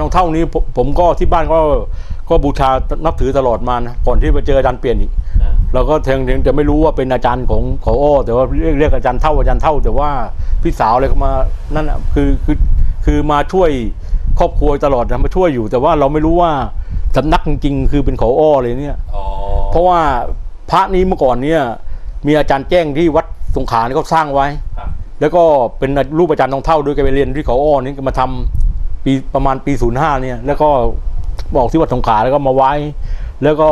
ย์ทองเท่านี้ผมผมก็ที่บ้านก็ก็บูชานับถือตลอดมานะก่อนที่มาเจออาจารย์เปลี่ยนอีกอ่าเราก็เทงงจะไม่รู้ว่าเป็นอาจารย์ของของอ้อแต่ว่าเรียกเรียกอาจารย์เท่าอาจารย์เท่า แต่ว่าพี่สาวอะไรก็มานั่นอะคือคือคือมาช่วยครอบครัวตลอดนะมาช่วยอยู่ แต่ว่าเราไม่รู้ว่าสำนักจริงๆคือเป็นของอ้อเลยเนี่ยอ๋อเพราะว่าพระนี้เมื่อก่อนเนี่ยมีอาจารย์แจ้งที่วัดสงขลาเนี่ยเขาสร้างไว้ครับแล้วก็เป็นรูปอาจารย์ทองเท่าด้วยแกไปเรียนที่เขาอ้อนี่ก็มาทำ ปีประมาณปีศูนย์ห้าเนี่ย แล้วก็บอกที่วัดสงขลาแล้วก็มาไว้ แล้วก็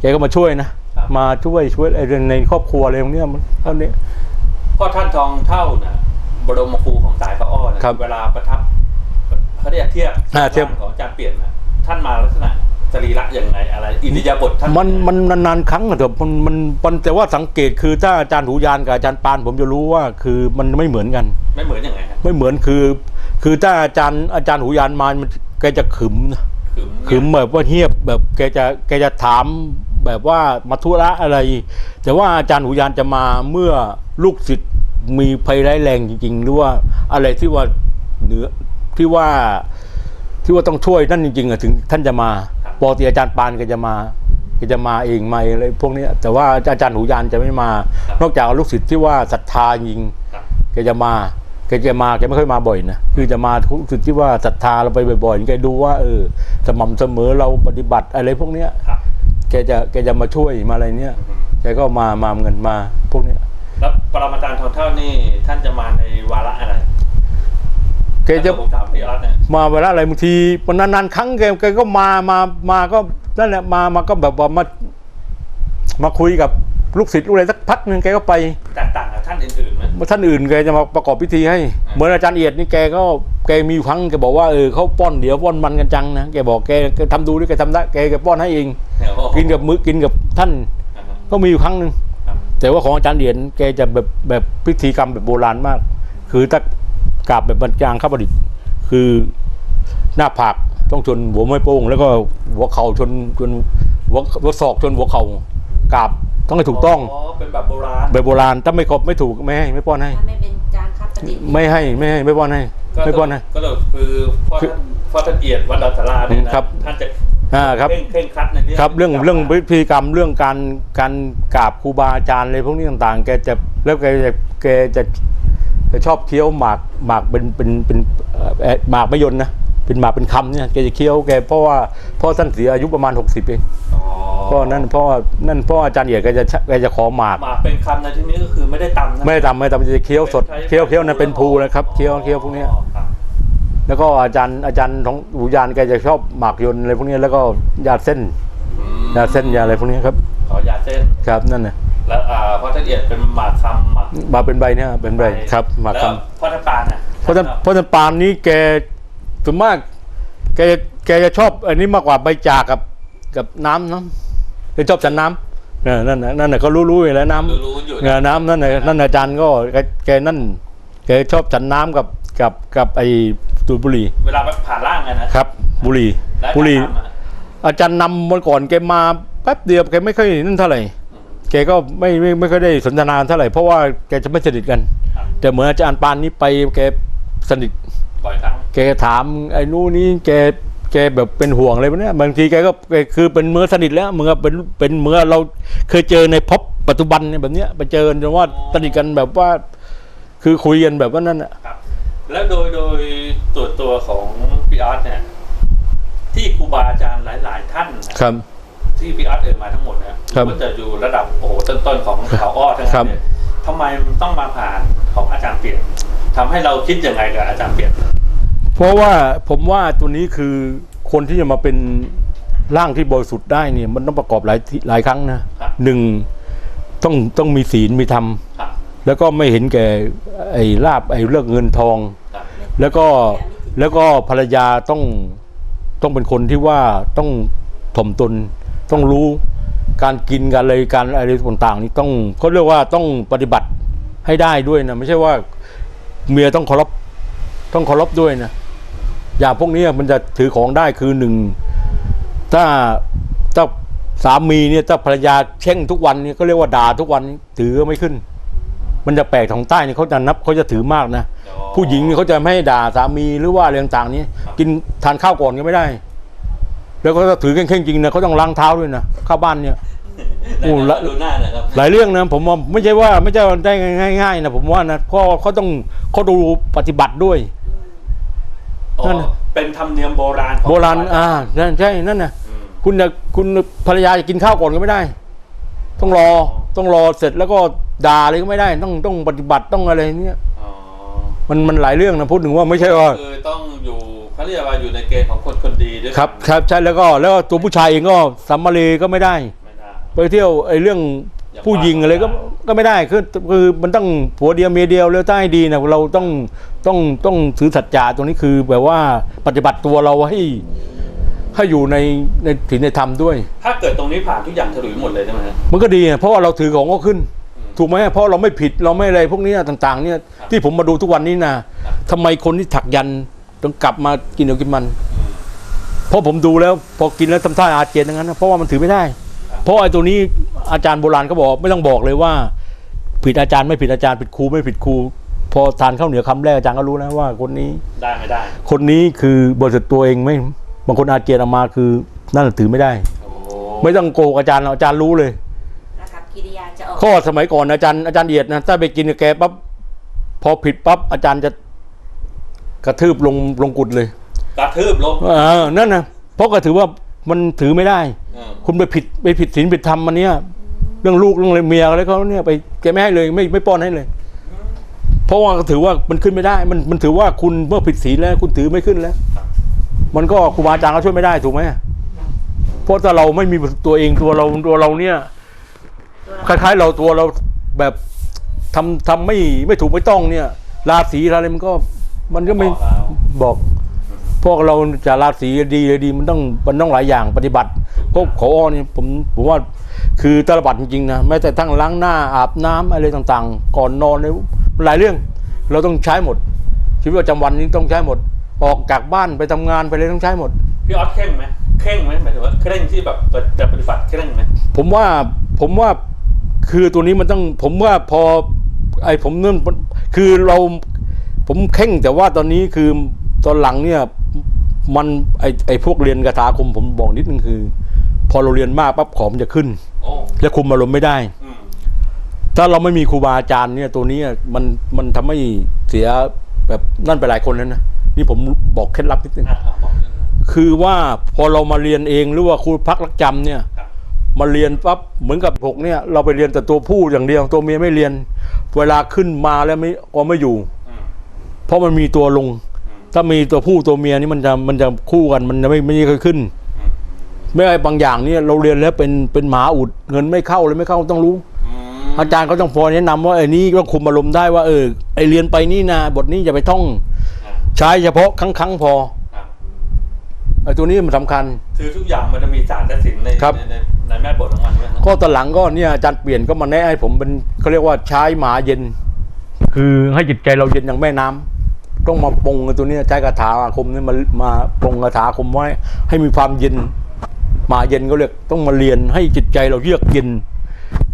แกก็มาช่วยนะครับมาช่วยช่วยไอ้เรื่องในครอบครัวอะไรพวกเนี้ยมันเท่านี้พ่อท่านทองเท่านะบรมครูของสายพระอ้อนะครับเวลาประทับเขาเรียกเทียบอ่าเทียบร่างของอาจารย์เปลี่ยนนะท่านมาลักษณะสรีระยังไงอะไร อิริยาบถท่านมันมันนานๆครั้งอะเถอะมันมันมันแต่ว่าสังเกตคือถ้าอาจารย์หูยานกับอาจารย์ปานผมจะรู้ว่าคือมันไม่เหมือนกัน ไม่เหมือนยังไงครับไม่เหมือนคือ คือถ้าอาจารย์อาจารย์หูยานมามันแกจะขึมนะขึมคือแบบว่าเงียบแบบแกจะแกจะถามแบบว่ามาธุระอะไร แต่ว่าอาจารย์หูยานจะมาเมื่อลูกศิษย์มีภัยร้ายแรงจริงๆ หรือว่าอะไรที่ว่าเหนือที่ว่าที่ว่าต้องช่วยนั่นจริงๆอะถึงท่านจะมาปกติอาจารย์ปานก็จะมาก็จะมาเองมาอะไรพวกเนี้ยแต่ว่าอาจารย์หูยานจะไม่มา นอกจากลูกศิษย์ที่ว่าศรัทธาจริงครับแกจะมา แกจะมาแกไม่ค่อยมาบ่อยนะคือจะมาทุกสุดที่ว่าศรัทธาเราไปบ่อยๆแกดูว่าเออสม่ำเสมอเราปฏิบัติอะไรพวกเนี้ยครับแกจะแกจะมาช่วยมาอะไรเนี้ยแกก็มามาเงินมาพวกเนี้ยแล้วปรมาจารย์ทองเท่านี่ท่านจะมาในวาระอะไรแกจะผมถามพี่ออสเนี่ยมาเวลาอะไรบางทีมันนานๆครั้งแกแกก็มามามาก็นั่นแหละมามาก็แบบว่ามามาคุยกับลูกศิษย์ลูกอะไรสักพักหนึ่งแกก็ไปแตกต่างกับท่านอื่นๆไหม ท่านอื่นแกจะมาประกอบพิธีให้ เหมือนอาจารย์เอียดนี่แกก็แกมีอยู่ครั้งแกบอกว่าเออเขาป้อนเดี๋ยวป้อนมันกันจังนะแกบอกแกแกทำดูด้วยแกทำได้แกแกป้อนให้เองโอ้โหกินกับมือกินกับท่านอ่าฮะก็มีอยู่ครั้งหนึ่งครับแต่ว่าของอาจารย์เดียนแกจะแบบแบบพิธีกรรมแบบโบราณมาก คือถ้ากราบแบบบรรจางข้าประดิษฐ์คือหน้าผากต้องชนหัวไม่โป้งแล้วก็หัวเข่าชนชนหัวหัวศอกชนหัวเข่ากราบ ต้องให้ถูกต้องอ๋อเป็นแบบโบราณ แบบโบราณถ้าไม่ครบไม่ถูกไม่ให้ไม่ป้อนให้ ถ้าไม่เป็นจานครับประดิษฐ์ไม่ให้ไม่ให้ไม่ป้อนให้ไม่ป้อนให้ ก็เลยคือพ่อคือท่านพ่อท่านเอียดวัดดอนสาราเนี่ยนะครับ ท่านจะอ่าครับเคร่งเคร่งครัดในเรื่องครับเรื่องกาเรื่องพิธีกรรมเรื่องการการกราบครูบาอาจารย์อะไรพวกนี้ต่างๆ แกจะแล้วแกจะแกจะจะชอบเคี้ยวหมากหมากเป็นเป็นเป็นเอ่อเอ่อหมากไม่ยนนะ เป็นหมากเป็นคำเนี่ยแกจะเคี้ยวแกเพราะว่าพ่อท่านเสียอายุประมาณ 60 เองอ๋อเพราะนั่นเพราะนั่นเพราะอาจารย์เอียดแกจะแกจะขอหมากหมากเป็นคำในที่นี้ก็คือไม่ได้ตำนะไม่ได้ทำไม่ได้ทำจะเคี้ยวสดเคี้ยวเคี้ยวนั่นเป็นภูนะครับเคี้ยวเคี้ยวพวกเนี้ยอ๋อครับแล้วก็อาจารย์อาจารย์ของอุยานแกจะชอบหมากยนอะไรพวกนี้แล้วก็ยาเส้นอืมยาเส้นยาอะไรพวกนี้ครับขอยาเส้นครับนั่นนะแล้วอ่าพ่อท่านเอียดเป็นหมากคำหมากมาเป็นใบเนี่ยเป็นใบครับหมากคแล้วพ่อท่านปานน่ะำเพราะฉะนั้นเพราะฉะนั้นปาล์มนี้แก ส่วนมากแกแกจะชอบอันนี้มากกว่าใบจากกับกับน้ำน้ำแกชอบฉันน้ำเนี่ยนั่นน่ะนั่นน่ะเขารู้ๆอยู่แล้วน้ำรู้ๆอยู่เนี่ยนะน้ำนั่นน่ะนั่นอาจารย์ก็แกแกนั่นแกชอบฉันน้ำกับกับกับไอ้ตูดบุหรี่เวลาผ่านร่างไงนะครับ บุหรี่แล้วบุหรี่การทำอะอาจารย์นำเมื่อก่อนแกมาแป๊บเดียวแกไม่ค่อยนั่นเท่าไหร่แกก็ไม่ไม่ไม่ค่อยได้สนทนาเท่าไหร่เพราะว่าแกจะไม่สนิทกัน ครับแต่เหมือนอาจารย์ปานนี้ไปแกสนิทบ่อยครั้ง แกถามไอ้นู้นนี่แกแกแบบเป็นห่วงอะไรแบบเนี้ยบางทีแกก็แกคือเป็นเมื่อสนิทแล้วเมื่อเป็นเป็นเมื่อเราเคยเจอในพบปัจจุบันเนี่ยแบบเนี้ยไปเจอกันจนว่าสนิทกันแบบว่า คือคุยกันแบบว่านั่นอะครับ แล้วโดยโดยตัวตัวของพี่อาร์ตเนี่ย ที่ครูบาอาจารย์หลาย ๆ ท่านนะครับ ที่พี่อาร์ตเอ่ยมาทั้งหมดนะครับก็จะอยู่ระดับโอ้โหต้นๆของเขาอ้อทั้งครันั้บนเนี่ยทำไมมันต้องมาผ่านของอาจารย์เปลี่ยนทำให้เราคิดยังไงกับอาจารย์เปลี่ยน เพราะว่าผมว่าตัวนี้คือคนที่จะมาเป็นร่างที่บริสุทธิ์ได้เนี่ยมันต้องประกอบหลายที่หลายครั้งนะครับหนึ่งต้องต้องมีศีลมีธรรมครับแล้วก็ไม่เห็นแก่ไอ้ลาบไอ้เรื่องเงินทองครับแล้วก็แล้วก็ภรรยาต้องต้องเป็นคนที่ว่าต้องถ่อมตนต้องรู้การกินการอะไรการอะไรต่างๆนี่ต้องเขาเรียกว่าต้องปฏิบัติให้ได้ด้วยนะไม่ใช่ว่าเมียต้องเคารพต้องเคารพด้วยนะอ ย่างพวกนี้มันจะถือของได้คือหนึ่งถ้าถ้าสามีเนี่ยถ้าภรรยาเช่งทุกวันเนี่ยก็เรียกว่าด่าทุกวันนี้ถือไม่ขึ้น มันจะแปลกของใต้นี่เขาจะนับเขาจะถือมากนะอ๋อผู้หญิงนี่เขาจะไม่ให้ด่าสามีหรือว่าอะไรต่างๆนี้ครับกินทานข้าวก่อนก็ไม่ได้ แล้วก็จะถือเข่งๆจริงนะเขาต้องล้างเท้าด้วยนะเข้าบ้านเนี่ยโอ้โอ้ละดูหน้าหนะครับหลายเรื่องนะผมว่าไม่ใช่ว่าไม่ใช่ว่าได้ง่ายๆนะผมว่านะเพราะเขาต้องเขาดูปฏิบัติด้วยอ๋อ นั่นน่ะเป็นธรรมเนียมโบราณของโบราณวัดอ่าใช่ใช่นั่นนะอืมคุณจะคุณภรรยาจะกินข้าวก่อนก็ไม่ได้ ต้องรอต้องรอเสร็จแล้วก็ด่าอะไรก็ไม่ได้ ต้องต้องปฏิบัติต้องอะไรเนี่ยอ๋อมันมันหลายเรื่องนะพูดถึงว่าไม่ใช่ว่า คือต้องอยู่เขาเรียกว่าอยู่ในเกณฑ์ของคนคนดีด้วยครับครับใช่แล้วก็แล้วก็ตัวผู้ชายเองก็สัมมาเลก็ไม่ได้ ไม่ได้ไปเที่ยวไอ้เรื่องอย่า ผู้หญิงว่าอะไรก็ไม่ได้ก็ไม่ได้คือคือมันต้องผัวเดียวเมียเดียวแล้วถ้าให้ดีนะเราต้องต้องต้องถือสัจจะตรงนี้คือแบบว่าปฏิบัติตัวเราให้ให้อยู่ในในศีลในธรรมด้วย ถ้าเกิดตรงนี้ผ่านทุกอย่างฉลุยหมดเลยใช่ไหมฮะมันก็ดีนะเพราะว่าเราถือของก็ขึ้นอืมถูกไหมเพราะเราไม่ผิดเราไม่อะไรพวกนี้ต่าง ๆ เนี่ยครับที่ผมมาดูทุกวันนี้นะครับทำไมคนที่ถักยันต้องกลับมากินเดี๋ยวกินมันอืมเพราะผมดูแล้ว พอกินแล้วทำท่าอาเจียนอย่างนั้นนะเพราะว่ามันถือไม่ได้ครับ เพราะไอ้ตัวนี้อาจารย์โบราณก็บอกไม่ต้องบอกเลยว่า ผิดอาจารย์ไม่ผิดอาจารย์ผิดครูไม่ผิดครู พอทานข้าวเหนียวคำแรกอาจารย์ก็รู้แล้วว่าคนนี้ได้ไม่ได้ คนนี้คือบริสุทธิ์ตัวเองไม่บางคนอาเจียนออกมาคือนั่นถือไม่ได้โอ้โหไม่ต้องโกหกอาจารย์หรอกอาจารย์รู้เลยนะครับกิริยาจะออกข้อสมัยก่อนอาจารย์อาจารย์เอียดนะถ้าไปกินกับแกปั๊บพอผิดปั๊บอาจารย์จะกระทืบลงลงกุดเลย กระทืบลงเออนั่นนะเพราะก็ถือว่า มันถือไม่ได้เออคุณไปผิดไปผิดศีลผิดธรรมมันเนี่ยเรื่องลูกเรื่องอะไรเมียอะไรเขาเนี่ยไปแกไม่ให้เลยไม่ไม่ป้อนให้เลย เพราะว่าถือว่ามันขึ้นไม่ได้ มันมันถือว่าคุณเมื่อผิดศีลแล้ว คุณถือไม่ขึ้นแล้วครับมันก็ครูบาอาจารย์ก็ช่วยไม่ได้ถูกไหมเพราะถ้าเราไม่มีตัวเองตัวเราตัวเราเนี่ย คล้ายๆ เราตัวเราแบบทำทำไม่ไม่ถูกไม่ต้องเนี่ยราศีอะไรมันก็มันก็ไม่บอกแล้วบอก พวกเราจะราศีดีเลยดีมันต้องมันต้องหลายอย่างปฏิบัติพวกขออ้อนี่ผมผมว่าคือตระบัดจริงๆนะแม้แต่ทั้งล้างหน้าอาบน้ำอะไรต่างๆ ก่อนนอนเลยหลายเรื่อง เราต้องใช้หมดชีวิตประจำวันนี้ต้องใช้หมด ออกจากบ้านไปทำงานไปเลยต้องใช้หมดพี่ออสเข่งไหมเข่งไหมหมายถึงว่าเคร่งที่แบบจะปฏิบัติเคร่งไหมผมว่าผมว่าคือตัวนี้มันต้องผมว่าพอไอ้ผมนั่นคือเราผมเข่งแต่ว่าตอนนี้คือตอนหลังเนี่ย มันไอ้ไอ้พวกเรียนคาถาคมผมบอกนิดนึงคือ พอเราเรียนมากปั๊บของมันจะขึ้น โอ้และคุมอารมณ์ไม่ได้ อืมถ้าเราไม่มีครูบาอาจารย์เนี่ยตัวนี้มันมันทำให้เสียแบบนั่นไปหลายคนแล้วนะนี่ผมบอกเคล็ดลับนิดนึง อะอะบอกเลยคือว่าพอเรามาเรียนเองหรือว่าครูพักรักจำเนี่ย ครับมาเรียนปั๊บเหมือนกับหกเนี่ย เราไปเรียนแต่ตัวผู้อย่างเดียว ตัวเมียไม่เรียน เวลาขึ้นมาแล้วไม่ก็ไม่อยู่ อืมเพราะมันมีตัวลงอืม ถ้ามีตัวผู้ตัวเมียนี่มันจะมันจะคู่กันมันจะไม่ไม่เคยขึ้นอืมไม่ไอ้บางอย่างเนี่ยเราเรียนแล้วเป็นเป็นหมาอุดเงินไม่เข้าเลยไม่เข้าต้องรู้อืมอาจารย์เขาต้องพอแนะนำว่าไอ้นี้ต้องคุมอารมณ์ได้ว่าเออไอเรียนไปนี่นะบทนี้อย่าไปท่องอะใช้เฉพาะครั้งครั้งๆพอครับไอ้ตัวนี้มันสำคัญ คือทุกอย่างมันจะมีศาสตร์และศิลป์ในครับในในในแม่บทของมันด้วยนะก็ตอนหลังก็เนี่ยอาจารย์เปลี่ยนก็มาแนะให้ผมเป็นเขาเรียกว่าใช้หมาเย็น คือให้จิตใจเราเย็นอย่างแม่น้ำ ต้องมาปรงไอ้ตัวเนี้ยใช้คาถาอาคมเนี่ยมามาปรงคาถาอาคมไว้ ให้มีความเย็นหมาเย็นก็เรียกต้องมาเรียนให้จิตใจเราเยือกเย็น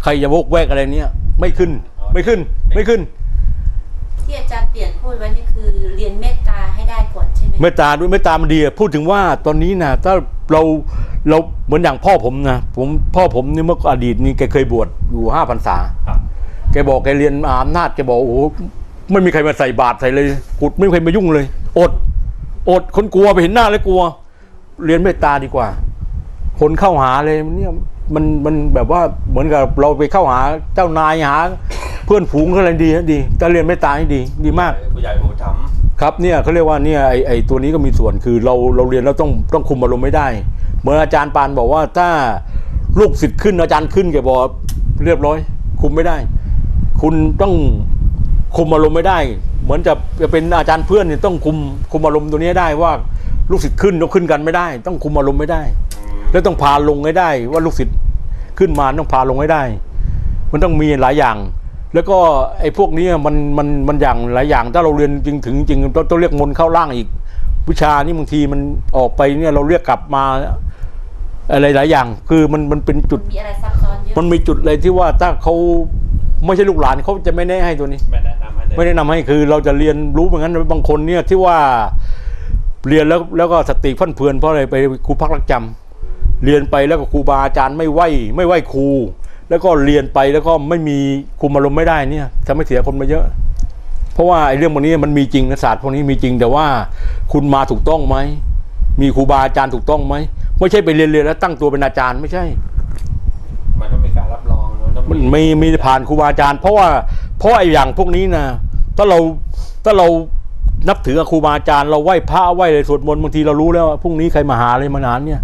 ใครจะโวกแวกอะไรเนี่ยไม่ขึ้นไม่ขึ้นไม่ขึ้น ที่อาจารย์เปลี่ยนพูดไว้นี่คือเรียนเมตตาให้ได้ก่อนใช่ไหมเมตตาด้วยเมตตามันดีอะพูดถึงว่าตอนนี้นะถ้าเราเราเหมือนอย่างพ่อผมนะผมพ่อผมนี่เมื่ออดีตนี่แกเคยบวชอยู่ห้าพรรษาครับแกบอกแกเรียนอำนาจแกบอกโอ้โห ไม่มีใครมาใส่บาตรใส่เลยกุดไม่มีใครมายุ่งเลย อด อดคนกลัวไปเห็นหน้าเลยกลัว เรียนเมตตาดีกว่า คนเข้าหาเลยมันเนี่ยมันมันแบบว่าเหมือนกับเราไปเข้าหาเจ้านายหา เพื่อนฝูงอะไรดีนะดีแต่เรียนเมตตาให้ดี ดีมากผู้ใหญ่ผู้ทครับเนี่ยเขาเรียกว่าเนี่ยไอไอตัวนี้ก็มีส่วนคือเราเราเรียนแล้วต้องต้องคุมอารมณ์ไม่ได้ เหมือนอาจารย์ปานบอกว่าถ้าลูกศิษย์ขึ้นอาจารย์ขึ้นแกบอกเรียบร้อย คุมไม่ได้ คุณต้อง คุมอารมณ์ไม่ได้ เหมือนจะจะเป็นอาจารย์เพื่อนเนี่ยต้องคุมคุมอารมณ์ตัวนี้ให้ได้ว่าลูกศิษย์ขึ้นเราขึ้นกันไม่ได้ ต้องคุมอารมณ์ไม่ได้ำแล้วต้องพาลงให้ได้ ว่าลูกศิษย์ขึ้นมาต้องพาลงให้ได้ มันต้องมีหลายอย่าง แล้วก็ไอ้พวกนี้มันมันมันอย่างหลายอย่าง ถ้าเราเรียนจริงถึงจริงต้องต้องเรียกมนต์เข้าร่างอีก วิชานี่บางทีมันออกไปเนี่ยเราเรียกกลับมาอะไรหลายอย่าง คือมันมันเป็นจุดมีอะไรซับซ้อนเยอะมันมีจุดเลยที่ว่าถ้าเขา ไม่ใช่ลูกหลานเขาจะไม่แนะให้ตัวนี้ ไม่แนะนำให้เลยไม่แนะนำให้คือเราจะเรียนรู้เหมือนกันบางคนเนี่ยที่ว่าเรียนแล้วแล้วก็สติฟั่นเฟือนเพราะอะไรไปครูพักรักจำเรียนไปแล้วก็ครูบาอาจารย์ไม่ไหวไม่ไหวครู แล้วก็เรียนไปแล้วก็ไม่มีคุมอารมณ์ไม่ได้เนี่ยทำให้เสียคนมาเยอะ เพราะว่าไอ้เรื่องพวกนี้มันมีจริงนะศาสตร์พวกนี้มีจริงแต่ว่าคุณมาถูกต้องไหมมีครูบาอาจารย์ถูกต้องไหมไม่ใช่ไปเรียนเรียนแล้วตั้งตัวเป็นอาจารย์ไม่ใช่ มันต้องมีการรับรอง มันต้องมันมีมีผ่านครูบาอาจารย์ เพราะว่าเพราะไอ้อย่างพวกนี้นะถ้าเราถ้าเรานับถือครูบาอาจารย์เราไหว้พระไหว้เลยสวดมนต์บางทีเรารู้แล้วว่าพรุ่งนี้ใครมาหาอะไรมานานเนี่ย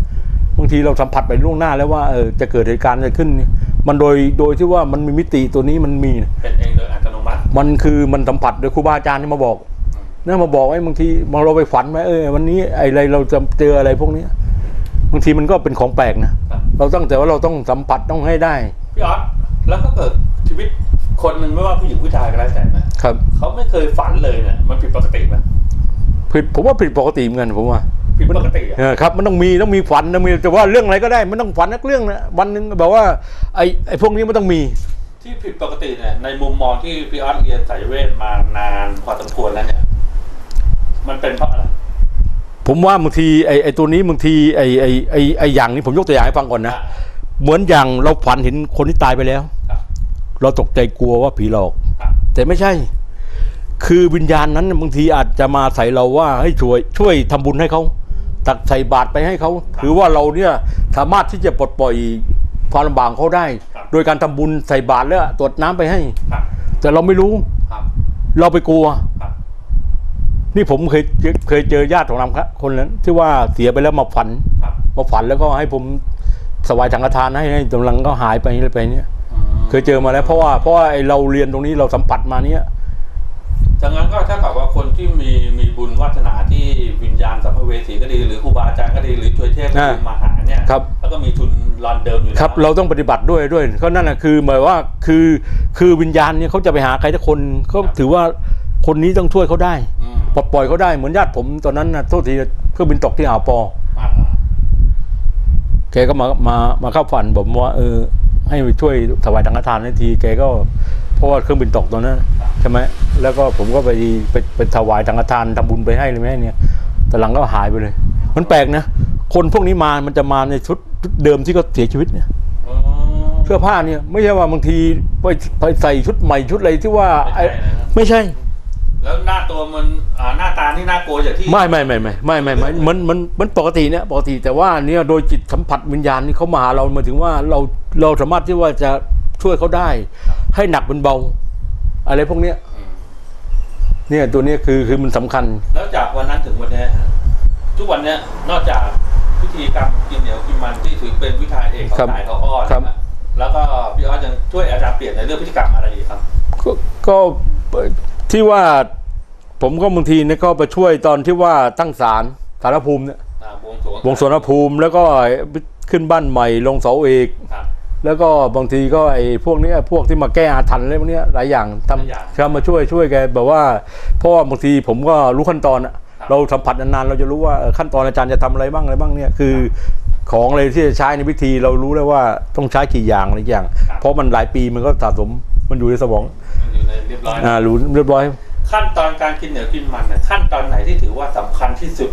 บางทีเราสัมผัสไปล่วงหน้าแล้วว่าเออจะเกิดเหตุการณ์อะไรขึ้นเนี่ยมันโดยโดยที่ว่ามันมีมิติตัวนี้มันมีนะเป็นเองโดยอัตโนมัติ มันคือมันสัมผัสโดยครูบาอาจารย์ที่มาบอกเนี่ยมาบอกไอ้บางทีบางเราไปฝันไหมเออวันนี้ไอ้อะไรเราจะเจออะไรพวกเนี้ยบางทีมันก็เป็นของแปลกนะครับเราต้องแต่ว่าเราต้องสัมผัสต้องให้ได้พี่ออส แล้วก็เกิดชีวิตคนหนึ่งไม่ว่าผู้หญิงผู้ชายก็แล้วแต่นะครับเขาไม่เคยฝันเลยเนี่ยมันผิดปกติไหมผิดผมว่าผิดปกติเหมือนกันผมว่าผิดปกติอะเออครับ มันต้องมีต้องมีฝันต้องมีแต่ว่าเรื่องอะไรก็ได้มันต้องฝันนักเรื่องนะวันหนึ่งแบบว่าไอ้ไอ้พวกนี้มันต้องมี ที่ผิดปกติเนี่ยในมุมมองที่พี่ออสเรียนสายเวทมานานพอสมควรแล้วเนี่ย มันเป็นเพราะอะไรผมว่าบางทีไอ้ไอ้ตัวนี้บางทีไอ้ไอ้ไอ้ไอ้อย่างนี้ผมยกตัวอย่างให้ฟังก่อนนะ เหมือนอย่างเราฝันเห็นคนที่ตายไปแล้วครับเราตกใจกลัวว่าผีหลอกครับแต่ไม่ใช่ คือวิญญาณนั้นบางทีอาจจะมาใส่เราว่าให้ช่วย ช่วยทำบุญให้เขาตักใส่บาตรไปให้เขาถือว่าเราเนี่ยสามารถที่จะปลดปล่อยความลำบากของเขาได้ โดยการทำบุญใส่บาตรแล้วตรวจน้ำไปให้ครับแต่เราไม่รู้ครับเราไปกลัวครับนี่ผมเคยเคยเจอญาติของเราครับคนนั้นที่ว่าเสียไปแล้วมาฝันครับมาฝันแล้วก็ให้ผม สวายสังฆทานให้ให้กำลังก็หายไปอะไรไปเนี่ยอืมเคยเจอมาแล้วเพราะว่าเพราะว่าไอ้เราเรียนตรงนี้เราสัมผัสมาเนี่ยดังนั้นก็ถ้ากับว่าคนที่มีมีบุญวาสนาที่วิญญาณสัมภเวสีก็ดีหรือครูบาอาจารย์ก็ดีหรือช่วยเทพก็ดีมาหาเนี่ยครับแล้วก็มีทุนรอนเดิมอยู่แล้วครับ เราต้องปฏิบัติด้วยด้วยก็นั่นนะคือหมายว่าคือคือวิญญาณเนี่ยเขาจะไปหาใครสักคนเขาถือว่าคนนี้ต้องช่วยเขาได้อืมปลดปล่อยเขาได้เหมือนญาติผมตอนนั้นนะโทษทีเครื่องบินตกที่อ่าวปออ่า แกก็มามามาเข้าฝันผมว่าเออให้ไปช่วยถวายสังฆทานให้ที แกก็เพราะว่าเครื่องบินตกตอนนั้นใช่ไหมแล้วก็ผมก็ไปไปไปถวายสังฆทานทำบุญไปให้เลยแม่เนี่ยแต่หลังก็หายไปเลย มันแปลกนะคนพวกนี้มามันจะมาในชุดชุดเดิมที่เขาเสียชีวิตเนี่ยอ๋อเสื้อผ้าเนี่ย ไม่ใช่ว่าบางทีไปไปใส่ชุดใหม่ชุดอะไรที่ว่าไอ้ไม่ใช่ แล้วหน้าตัวมันอ่าหน้าตานี่น่ากลัวอย่างที่ไม่ไม่ไม่ไม่ไม่ไม่ไม่มันมันมันปกติเนี่ยปกติแต่ว่าเนี่ยโดยจิตสัมผัสวิญญาณนี่เขามาหาเราหมายถึงว่าเราเราสามารถที่ว่าจะช่วยเขาได้ ให้หนักเป็นเบา อะไรพวกเนี้ยอืมเนี่ยตัวเนี้ยคือคือมันสำคัญ แล้วจากวันนั้นถึงวันนี้ฮะทุกวันเนี้ยนอกจากพิธีกรรมกินเหนียวกินมันที่ถือเป็นวิชาเอกขครัองบสายเขาอ้อนครับนะแล้วก็พี่ออสยังช่วยอาจารย์เปลี่ยนในเรื่องพฤติกรรมอะไรอีกครับ ก็ก็ ที่ว่าผมก็บางทีเนี่ยก็ไปช่วยตอนที่ว่าตั้งศาลสารภูมิเนี่ยอ่าบวงสรวงวงสวนภูมิแล้วก็ขึ้นบ้านใหม่ลงเสาเอก ครับแล้วก็บางทีก็ไอ้พวกเนี้ยพวกที่มาแก้อาถรรพ์อะไรพวกเนี้ยหลายอย่างทหลายอย่างำเขามาช่วยช่วยแกแบบว่าเพราะว่าบางทีผมก็รู้ขั้นตอนอะครับเราสัมผัสนานๆเราจะรู้ว่าเออขั้นตอนอาจารย์จะทำอะไรบ้างอะไรบ้างเนี่ยคือ ของอะไรที่จะใช้ในพิธีเรารู้แล้วว่าต้องใช้กี่อย่างอะไรอย่าง เพราะมันหลายปีมันก็สะสม มันอยู่ในสมองมันอยู่ในเรียบร้อยอ่ารู้เรียบร้อย ขั้นตอนการกินเหนียวกินมันเนี่ยขั้นตอนไหนที่ถือว่าสำคัญที่สุด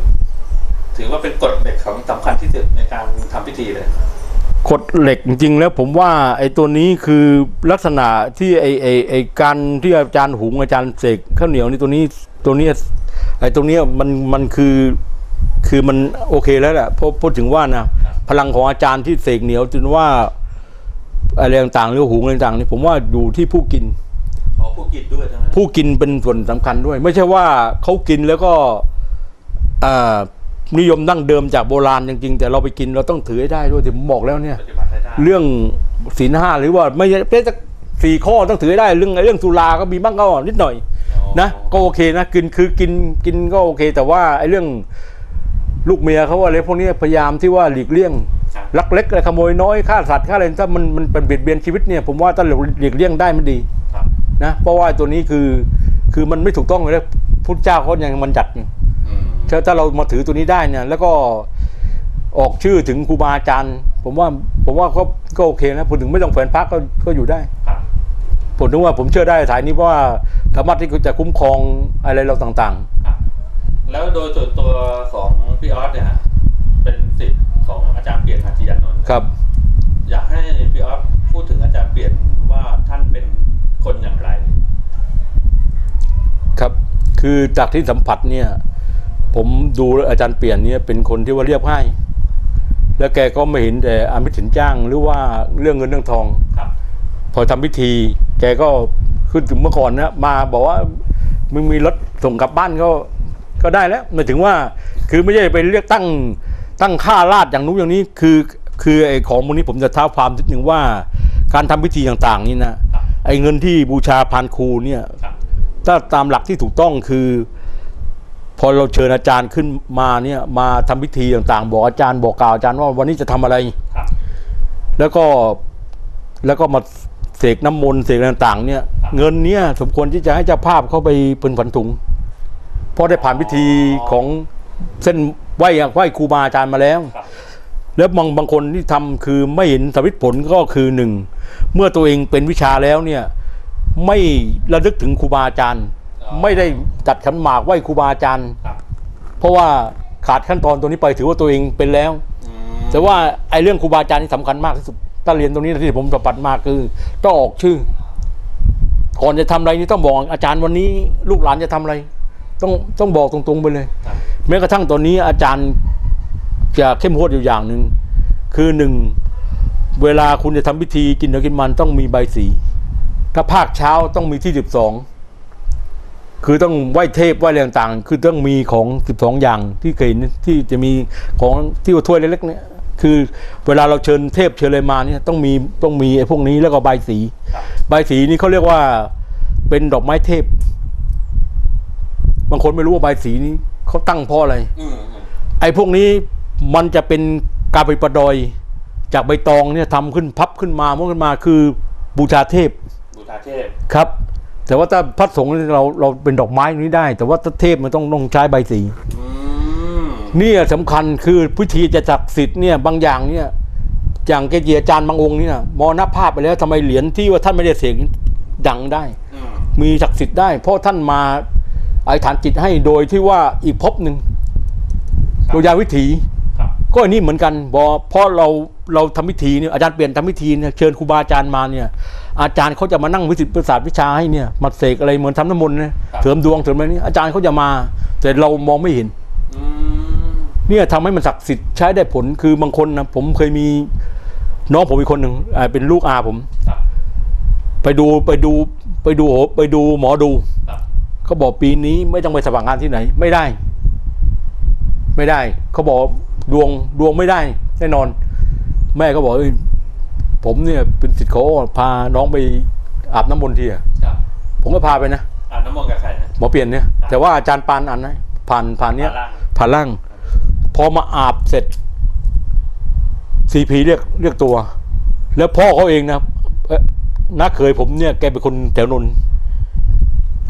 ถือว่าเป็นกฎเหล็กของสำคัญที่สุดในการทำพิธีเลยกฎเหล็กจริงๆแล้วผมว่าไอ้ตัวนี้คือลักษณะที่ไอ้ไอ้ไอ้การที่อาจารย์หุงอาจารย์เสกข้าวเหนียวนี่ตัวนี้ตัวนี้ไอ้ตรงเนี้ยมันมันคือคือมันโอเคแล้วแหละเพราะพูดถึงว่านะพลังของอาจารย์ที่เสกเหนียวจนว่า อะไรต่างๆหรือหุงอะไรต่างๆนี่ผมว่าอยู่ที่ผู้กินขอผู้กินด้วยใช่ไหมผู้กินเป็นส่วนสำคัญด้วย ไม่ใช่ว่าเขากินแล้วก็อ่านิยมดั้งเดิมจากโบราณจริงๆแต่เราไปกินเราต้องถือให้ได้ด้วยที่ผมบอกแล้วเนี่ย ปฏิบัติได้ได้ เรื่องศีลห้าหรือว่าไม่ใช่เป็นสักสี่ข้อต้องถือให้ได้เรื่องเรื่องสุราก็มีบ้างก็นิดหน่อย นะก็โอเคนะกินคือกินกินก็โอเค แต่ว่าไอ้เรื่องลูกเมียเขาอะไรพวกนี้พยายามที่ว่าหลีกเลี่ยงครับ ลักเล็กอะไรขโมยน้อยฆ่าสัตว์ฆ่าอะไรถ้ามันมันเป็นเบียดเบียนชีวิตเนี่ยผมว่าถ้าเราหลีกเลี่ยงได้มันดีครับนะเพราะว่าตัวนี้คือคือมันไม่ถูกต้องเลยพุทธเจ้าเขายังมันจัดเนี่ยอืมถ้าถ้าเรามาถือตัวนี้ได้เนี่ย แล้วก็ออกชื่อถึงครูบาอาจารย์ ผมว่าผมว่าก็ก็โอเคนะพูดถึงไม่ต้องแฝนพักก็ก็อยู่ได้ครับผผมนึกว่าผมเชื่อได้สายนี้เพราะว่าธรรมะที่จะคุ้มครองอะไรเราต่างครับแล้วโดยส่วนตัวของพี่ออสเนี่ย เป็นสิทธิ์ของอาจารย์เปลี่ยนหัตถยานนท์ๆครับ อยากให้พี่ออสพูดถึงอาจารย์เปลี่ยนว่าท่านเป็นคนอย่างไร ครับคือจากที่สัมผัสเนี่ย ผมดูอาจารย์เปลี่ยนเนี่ยเป็นคนที่ว่าเรียบง่ายแล้วแกก็ไม่เห็นแต่อามิตสินจ้างหรือว่าเรื่องเงินเรื่องทองครับ พอทำพิธี แกก็ขึ้นถึงเมื่อก่อนนะมาบอกว่ามึงมีรถส่งกลับบ้านก็ก็ได้แล้วหมายถึงว่า คือไม่ใช่ไปเรียกตั้ง ตั้งค่าราดอย่างนู้นอย่างนี้คือคือไอ้ของพวกนี้ผมจะท้าความนิดนึงว่า การทำพิธีต่างๆ นี่นะครับไอ้เงินที่บูชาพานครูเนี่ยครับถ้าตามหลักที่ถูกต้องคือ พอเราเชิญอาจารย์ขึ้นมาเนี่ยมาทำพิธีต่างๆ บอกอาจารย์บอกกล่าวอาจารย์ว่าวันนี้จะทำอะไรครับแล้วก็แล้วก็มาเสกน้ำมนต์เสกอะไรต่างๆ เนี่ยครับเงินเนี่ยสมควรที่จะให้เจ้าภาพเข้าไปเพิ่นผันถุงเพราะได้ผ่านพิธีของเส้น ไหว้ไหว้ครูบาอาจารย์มาแล้วครับแล้วบางบางคนที่ทำคือไม่เห็นสำวิตผลก็คือหนึ่งเมื่อตัวเองเป็นวิชาแล้วเนี่ยไม่ระลึกถึงครูบาอาจารย์ ไม่ได้จัดขันหมากไหว้ครูบาอาจารย์ครับเพราะว่าขาดขั้นตอนตัวนี้ไปถือว่าตัวเองเป็นแล้วอืมแต่ว่าไอ้เรื่องครูบาอาจารย์นี่สำคัญมากที่สุดถ้าเรียนตรงนี้ที่ผมสัมผัสมากคือต้องออกชื่อก่อนจะทำอะไรนี่ต้องบอกอาจารย์วันนี้ ลูกหลานจะทำอะไร ต้องต้องบอกตรงๆไปเลยครับแม้กระทั่งตอนนี้อาจารย์จะเข้มงวดอยู่อย่างหนึ่งคือหนึ่งเวลาคุณจะทำพิธีกินเนื้อกินมันต้องมีใบสี ถ้าภาคเช้าต้องมีที่สิบสองคือต้องไหว้เทพไหว้อะไรต่างๆ คือต้องมีของสิบสองอย่างที่เคยเห็นที่จะมีของที่ว่าถ้วยเล็กๆเนี่ยคือเวลาเราเชิญเทพเชิญอะไรมาเนี่ยต้องมีต้องมีไอ้พวกนี้แล้วก็ใบสีครับใบสีนี่เขาเรียกว่าเป็นดอกไม้เทพ บางคนไม่รู้ว่าใบสีนี้เขาตั้งเพราะอะไรอืมอืมไอ้พวกนี้มันจะเป็นกาบประดอย จากใบตองเนี่ยทำขึ้นพับขึ้นมาม้วนขึ้นมาคือบูชาเทพ บูชาเทพ ครับ แต่ว่าถ้าพระสงฆ์นี่เราเราเป็นดอกไม้นี้ได้ แต่ว่าถ้าเทพมันต้องต้องใช้ใบสีอืมเนี่ยสำคัญคือพิธีจะศักดิ์สิทธิ์เนี่ยบางอย่างเนี่ยอย่างเกจิอาจารย์บางองค์นี่นะมรณภาพไปแล้วทำไมเหรียญที่ว่าท่านไม่ได้เสกดังได้อืมมีศักดิ์สิทธิ์ได้ เพราะท่านมา อธิษฐานจิตให้โดยที่ว่าอีกภพหนึ่งโดยยาวิถีครับก็อันนี้เหมือนกันบอเพราะเราเราทำพิธีเนี่ยอาจารย์เปลี่ยนทำพิธีเนี่ยเชิญครูบาอาจารย์มาเนี่ย อาจารย์เขาจะมานั่งวิสิตประสาทวิชาให้เนี่ยมาเสกอะไรเหมือนทำน้ำมนต์นะเสริมดวงเสริมอะไรนี่อาจารย์เขาจะมา แต่เรามองไม่เห็นอืมเนี่ยทำให้มันศักดิ์สิทธิ์ใช้ได้ผลคือบางคนนะผมเคยมีน้องผมอีกคนหนึ่งอ่าเป็นลูกอาผมครับไปดูไปดูไปดูโหไปดูหมอดูครับ เขาบอกปีนี้ไม่ต้องไปสมัครงานที่ไหน ไม่ได้ ไม่ได้ เขาบอกดวงดวงไม่ได้ แน่นอน แม่ก็บอกเอ้ยผมเนี่ยเป็นสิทธิ์เขาพาน้องไปอาบน้ำมนต์ทีอะครับผมก็พาไปนะอ่านน้ำมนต์กับใครนะ หมอเปลี่ยนเนี่ยแต่ว่าอาจารย์ปานอ่านนะผ่านผ่านเนี้ยผ่านล่าง ผ่านล่าง พอมาอาบเสร็จซีพีเรียกเรียกตัว แล้วพ่อเขาเองนะเอ่อน้าเคยผมเนี่ยแกเป็นคนแถวนนท์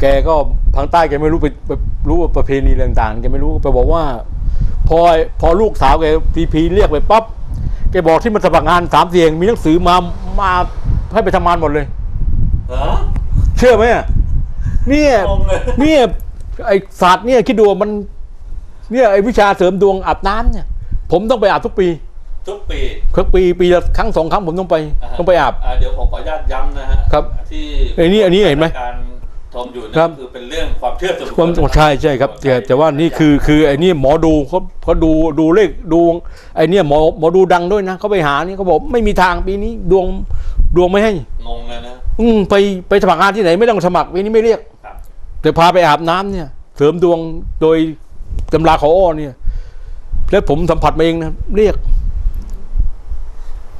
แกก็ทางใต้แกไม่รู้ไปไปรู้ว่าประเพณีอะไรต่างๆแกไม่รู้ไปบอกว่า พอพอลูกสาวแกซีพีเรียกไปปั๊บแกบอกที่มันสมัครงานสามเสียงมีหนังสือมามาให้ไปทำงานหมดเลยเหรอเชื่อไหมอะเนี่ยงงเลยเนี่ยไอศาสตร์เนี่ยคิดดูว่ามัน เนี่ยไอวิชาเสริมดวงอาบน้ำเนี่ย ผมต้องไปอาบทุกปีทุกปีทุกปีปีละครั้งสองครั้งผมต้องไปาฮะต้องไปอาบเดี๋ยวผมขออนุญาตย้ำนะฮะครับที่ไอ้นี่อันนี้เห็นไหมการ ชมอยู่เนยครับ คือเป็นเรื่องความเชื่อส่วนบุคคความลใช่ใช่ครับแต่แต่ว่านี่คือคือไอ้นี่หมอดูเขาเขาดูดูเลขดูไอ้เนี่ยหมอหมอดูดังด้วยนะเขาไปหานี่เขาบอกไม่มีทางปีนี้ดวงดวงไม่ให้ งงเลยนะ อืมไปไปสมัครงานที่ไหนไม่ต้องสมัครปีนี้ไม่เรียก ครับ แต่พาไปอาบน้ำเนี่ย เสริมดวงโดยตำราเขาอ้อเนี่ย แล้วผมสัมผัสมาเองนะเรียก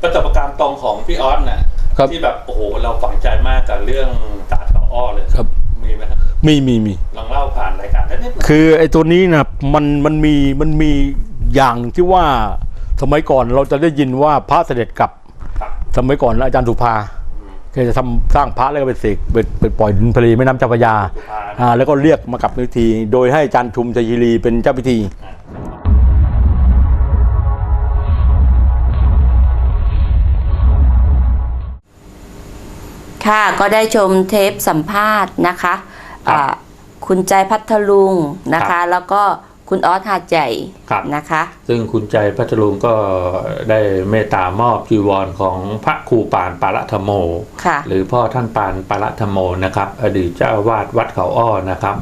ประสบการณ์ตรงของพี่ออสน่ะครับ ที่แบบโอ้โหเราฝังใจมากกับเรื่อง มครับมีมีมีลองเล่าผ่านรายการได้นิดหนึงคือไอ้ตัวนี้นะมันมันมีมันมีอย่างที่ว่าสมัยก่อนเราจะได้ยินว่าพระเสด็จกลับครับสมัยก่อนอาจารย์สุภาอืมแกจะทำสร้างพระแล้วก็ไปเสกไปไปปล่อยดินทะเลแม่น้ำเจ้าพระยาสุภานะอ่าแล้วก็เรียกมากับพิธี โดยให้อาจารย์ชุมชัยคีรีเป็นเจ้าพิธีอ่าค่ะก็ได้ชมเทปสัมภาษณ์นะคะ ครับ อ่าคุณใจพัทลุงนะครัคะบแล้วก็ คุณออสหาดใหญ่ครับนะคะ ซึ่งคุณใจพัทลุงก็ได้เมตตามอบจีวรของพระครูปานปาระธรรมโมค่ะหรือพ่อท่านปานปาระธรรมโมนะครับ อดีตเจ้าอาวาสวัดเขาอ้อนะครับ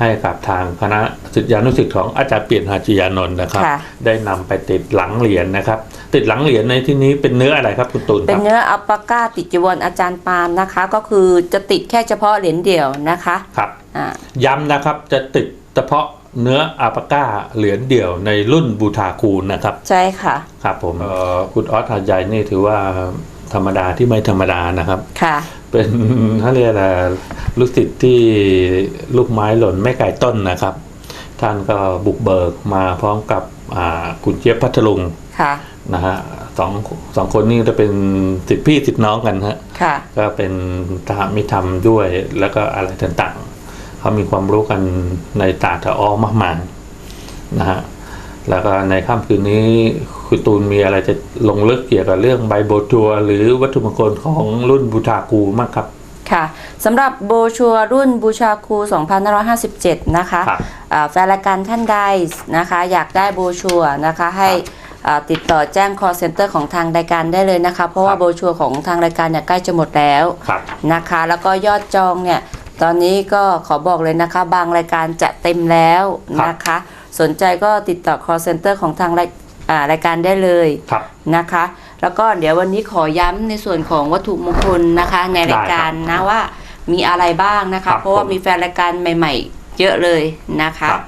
ให้กับทางคณะศิษยานุศิษย์ของอาจารย์เปลี่ยนหาจิยานนท์นะครับค่ะได้นำไปติดหลังเหรียญนะครับ ติดหลังเหรียญในที่นี้เป็นเนื้ออะไรครับคุณตูนคเป็นรับเนื้ออัปปาก้าติดจีวรอาจารย์ปาล์มนะคะ ก็คือจะติดแค่เฉพาะเหรียญเดี่ยวนะคะครับอ่าย้ำนะครับจะติดเฉพาะ เนื้ออาปาก้าเหรียญเดี่ยวในรุ่นบูทาคูณนะครับใช่ค่ะครับผมเอ่อคุณออสหาดใหญ่นี่ถือว่าธรรมดาที่ไม่ธรรมดานะครับ ค่ะเป็นเขาเรียกอะไรลูกศิษย์ที่ลูกไม้หล่นไม่ไกลต้นนะครับ ท่านก็บุกเบิกมาพร้อมกับอ่าคุณเจี๊ยบพัทลุงค่ะนะฮะสองสองคนนี้จะเป็นสิทธิพี่สิทธิน้องกันฮะค่ะ ก็เป็นทหารมิธรรมด้วยแล้วก็อะไรต่างๆ เขามีความรู้กันในตาทะอ้อมากมายนะฮะแล้วก็ในค่ำคืนนี้คุณตูนมีอะไรจะลงลึกเกี่ยวกับเรื่องใบโบทัวร์หรือวัตถุมงคลของรุ่นบูทากูมากครับ ค่ะสำหรับโบชัวรุ่นบูชาครู2557 นะคะครับอ่าแฟนรายการท่านใดนะคะ อยากได้โบชัวนะคะให้อ่าติดต่อแจ้ง call center ของทางรายการได้เลยนะคะ เพราะว่าครับโบชัวของทางรายการเนี่ยใกล้จะหมดแล้วครับนะคะ แล้วก็ยอดจองเนี่ย ตอนนี้ก็ขอบอกเลยนะคะ บางรายการจะเต็มแล้วนะคะ สนใจก็ติดต่อ call center ของทางรายอ่ารายการได้เลยครับนะคะ แล้วก็เดี๋ยววันนี้ขอย้ำในส่วนของวัตถุมงคลนะคะ ในรายการนะว่ามีอะไรบ้างนะครัคะบเพราะว่าผมมีแฟนรายการใหม่ ๆ เยอะเลยนะคะครับ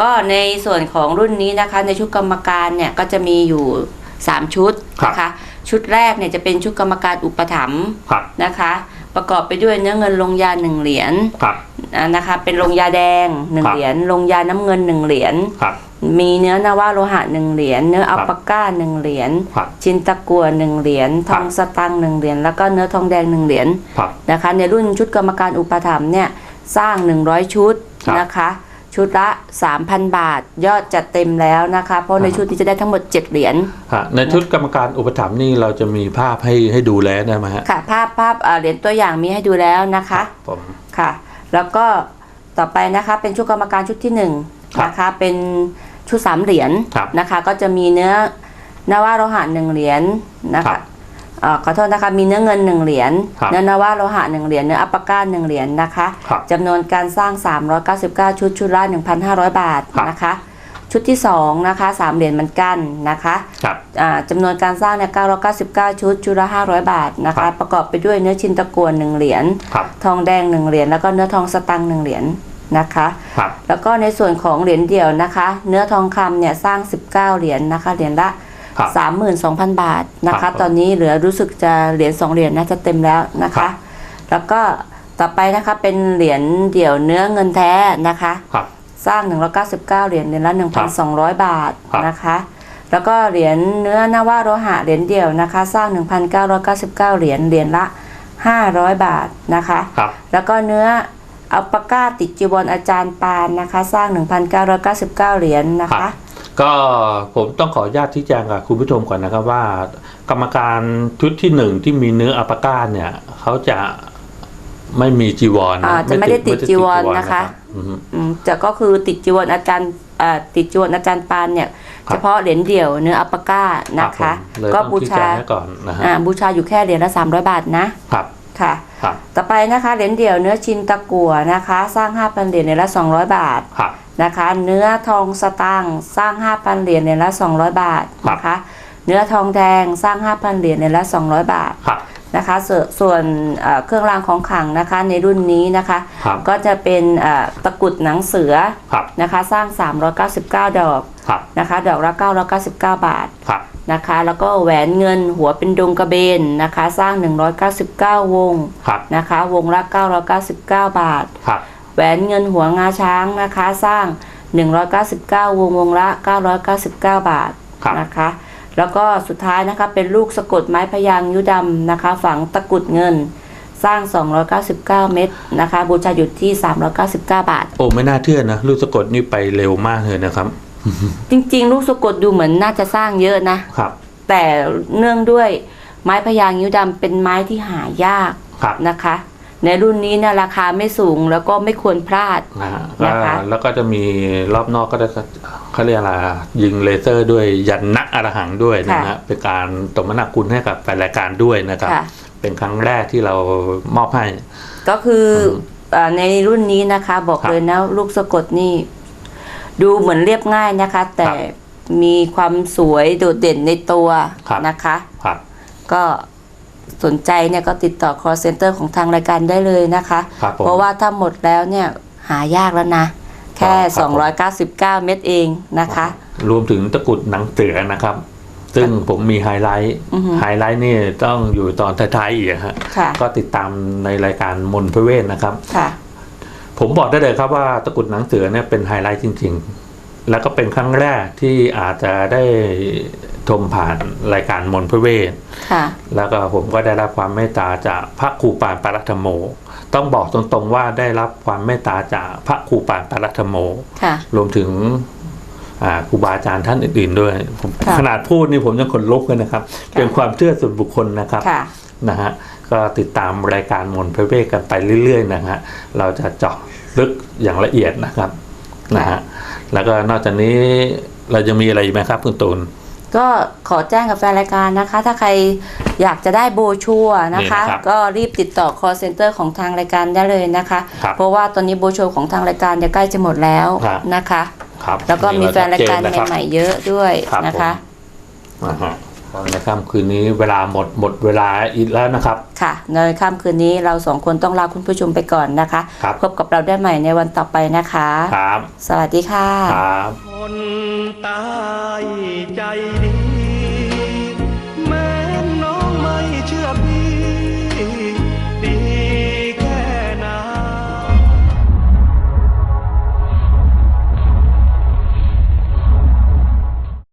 ก็ในส่วนของรุ่นนี้นะคะ ในชุดกรรมการเนี่ยก็จะมีอยู่ 3 ชุดนะคะ ชุดแรกเนี่ยจะเป็นชุดกรรมการอุปถัมภ์ครับนะคะ ประกอบไปด้วยเนื้อเงินลงยาหนึ่งเหรียญครับอ่านะคะเป็นลงยาแดงหนึ่งครับเหรียญลงยาน้ำเงินหนึ่งเหรียญครับมีเนื้อนาวาโลหะหนึ่งเหรียญเนื้ออัลปาก้าหนึ่งเหรียญครับชินตะกัวหนึ่งเหรียญทองครับสตังค์หนึ่งเหรียญแล้วก็เนื้อทองแดงหนึ่งเหรียญครับนะคะในรุ่นชุดกรรมการอุปถัมภ์เนี่ยสร้าง100ชุดครับนะคะ ชุดละ 3,000 บาท ยอดจัดเต็มแล้วนะคะ เพราะในอ่าชุดนี้จะได้ทั้งหมด 7 เหรียญฮะในชุดกรรมการอุปถัมภ์นี่เราจะมีภาพให้ให้ดูแล้วได้ไหมฮะค่ะ ภาพภาพเอ่อเหรียญตัวอย่างมีให้ดูแล้วนะคะผมค่ะ แล้วก็ต่อไปนะคะเป็นชุดกรรมการชุดที่หนึ่งครับนะคะเป็นชุดสามเหรียญครับนะคะ ก็จะมีเนื้อนาวาโลหะหนึ่งเหรียญนะครัคะบเอ่อขอโทษนะคะมีเนื้อเงินหนึ่งเหรียญครับเนื้อนาวาโลหะหนึ่งเหรียญเนื้ออัปปะก้าหนึ่งเหรียญนะคะครับจำนวนการสร้าง 399 ชุดชุดละ1,500 บาทครับนะคะ ชุดที่สองนะคะสามเหรียญเหมือนกันนะคะครับอ่าจำนวนการสร้างเนี่ย999 ชุดชุดละ500 บาทนะครัคะบประกอบไปด้วยเนื้อชินตะกวนหนึ่งเหรียญครับทองแดงหนึ่งเหรียญแล้วก็เนื้อทองสตังค์หนึ่งเหรียญนะคะครับแล้วก็ในส่วนของเหรียญเดี่ยวนะคะ เนื้อทองคำเนี่ยสร้าง 19 เหรียญนะคะเหรียญละ ครับ32,000 บาทนะครัคะ บผม ตอนนี้เหลือรู้สึกจะเหรียญ2เหรียญน่าจะเต็มแล้วนะครัคะบแล้วก็ต่อไปนะคะเป็นเหรียญเดี่ยวเนื้อเงินแท้นะคะ ครับ สร้าง 199 เหรียญเหรียญละ 1,200 บาทครับ นะคะ แล้วก็เหรียญเนื้อนาวาโลหะเหรียญเดี่ยวนะคะ สร้าง 1,999 เหรียญเหรียญละ 500 บาทนะคะ ครับ แล้วก็เนื้ออัลปาก้าติดจีวรอาจารย์ปานนะคะ สร้าง 1,999 เหรียญนะครัคะ บ ก็ผมต้องขออนุญาตที่แจ้งกับคุณผู้ชมก่อนนะครับว่า กรรมการชุดที่หนึ่งที่มีเนื้ออัปปาก้าเนี่ยเขาจะไม่มีจีวรนอ่าจะไม่ได้ติดจีวรนะคะรับอืมอืมจะก็คือติดจีวรอาจารย์อ่าติดจีวรอาจารย์ปานเนี่ยครับเฉพาะเหรียญเดี่ยวเนื้ออัลปาก้านะคะรับผมเลยก็ต้องบูชี้ชาแจงให้ก่อนนะฮะอ่าบูชาอยู่แค่เหรียญละ300บาทนะครับค่ะครับต่อไปนะคะเหรียญเดี่ยวเนื้อชินตะกัวนะคะ สร้าง5,000เหรียญเหรียญละ200บาทครับ นะคะ เนื้อทองสตางค์สร้าง 5,000 เหรียญเหรียญละ 200 บาทนะคะ เนื้อทองแดงสร้าง 5,000 เหรียญเหรียญละ 200 บาทครับนะคะส่วนส่วนเอ่อเครื่องรางของขลังนะคะในรุ่นนี้นะคะครับก็จะเป็นเอ่อตะกรุดหนังเสือครับนะคะสร้าง 399 ดอกครับนะคะดอกละ 999 บาทครับนะคะแล้วก็แหวนเงินหัวเป็นดงกระเบนนะคะสร้าง 199 วงครับนะคะวงละ 999 บาทครับ แหวนเงินหัวงาช้างนะคะ สร้าง 199 วงวงละ 999 บาทครับนะคะ แล้วก็สุดท้ายนะคะเป็นลูกสะกดไม้พยางค์ยุดำนะคะ ฝังตะกรุดเงินสร้าง 299 เม็ดนะคะ บูชาอยู่ที่ 399 บาท โอ้ไม่น่าเชื่อนะ ลูกสะกดนี่ไปเร็วมากเลยนะครับ จริง ๆ ลูกสะกดดูเหมือนน่าจะสร้างเยอะนะครับ แต่เนื่องด้วยไม้พยางค์ยุดำเป็นไม้ที่หายากครับนะคะ ในรุ่นนี้เนี่ยราคาไม่สูงแล้วก็ไม่ควรพลาดนะฮะนะคะ แล้วแล้วก็จะมีรอบนอกก็จะเขาเรียกอะไรอะยิงเลเซอร์ด้วยยันนะอรหังด้วยนะฮะเป็นการตบมนาคุณให้กับแฟนรายการด้วยนะครับ ค่ะ เป็นครั้งแรกที่เรามอบให้ ก็คืออในรุ่นนี้นะคะ บอกครับเลยนะลูกสะกดนี่ ดูเหมือนเรียบง่ายนะคะ แต่ครับมีความสวยโดดเด่นในตัวครับ นะคะ ครับ ก็ สนใจเนี่ยก็ติดต่อ call center ของทางรายการได้เลยนะคะ ครับผม เพราะว่าถ้าหมดแล้วเนี่ยหายากแล้วนะ แค่ ครับผม299 เม็ดเองนะคะ รวมถึงตะกรุดหนังเสือนะครับ ซึ่งผมมีไฮไลท์อือฮึไฮไลท์นี่ต้องอยู่ตอนท้ายๆอีกฮะค่ะ ก็ติดตามในรายการมนต์พระเวทนะครับ ค่ะ ผมบอกได้เลยครับว่าตะกรุดหนังเสือเนี่ยเป็นไฮไลท์จริง ๆ แล้วก็เป็นครั้งแรกที่อาจจะได้ ชมผ่านรายการมนต์พระเวทค่ะแล้วก็ผมก็ได้รับความเมตตาจากพระครูปานปารัตธรรมโม ต้องบอกตรงๆว่าได้รับความเมตตาจากพระครูปานปารัตธรรมโมค่ะรวมถึงอ่าครูบาอาจารย์ท่านอื่นๆด้วยผมค่ะขนาดพูดนี่ผมยังขนลุกเลยนะครับ เป็นความเชื่อส่วนบุคคลนะครับค่ะนะฮะก็ติดตามรายการมนต์พระเวทกันไปเรื่อย ๆ นะฮะเราจะเจาะลึกอย่างละเอียดนะครับนะฮะแล้วก็นอกจากนี้เราจะมีอะไรอีกไหมครับคุณตูน ก็ขอแจ้งกับแฟนรายการนะคะ ถ้าใครอยากจะได้โบรชัวร์นะคะ นี่นะครับก็รีบติดต่อ call center ของทางรายการได้เลยนะคะ ครับเพราะว่าตอนนี้โบรชัวร์ของทางรายการเนี่ยใกล้จะหมดแล้วครับ นะคะ ครับแล้วก็มีแฟนรายการเจนนะครับใหม่ๆเยอะด้วยครับนะคะนะฮะ ในค่ำคืนนี้เวลาหมดหมดเวลาอีกแล้วนะครับ ค่ะในค่ำคืนนี้เราสองคนต้องลาคุณผู้ชมไปก่อนนะคะครับพบกับเราได้ใหม่ในวันต่อไปนะคะครับสวัสดีค่ะครับคนตายใจดี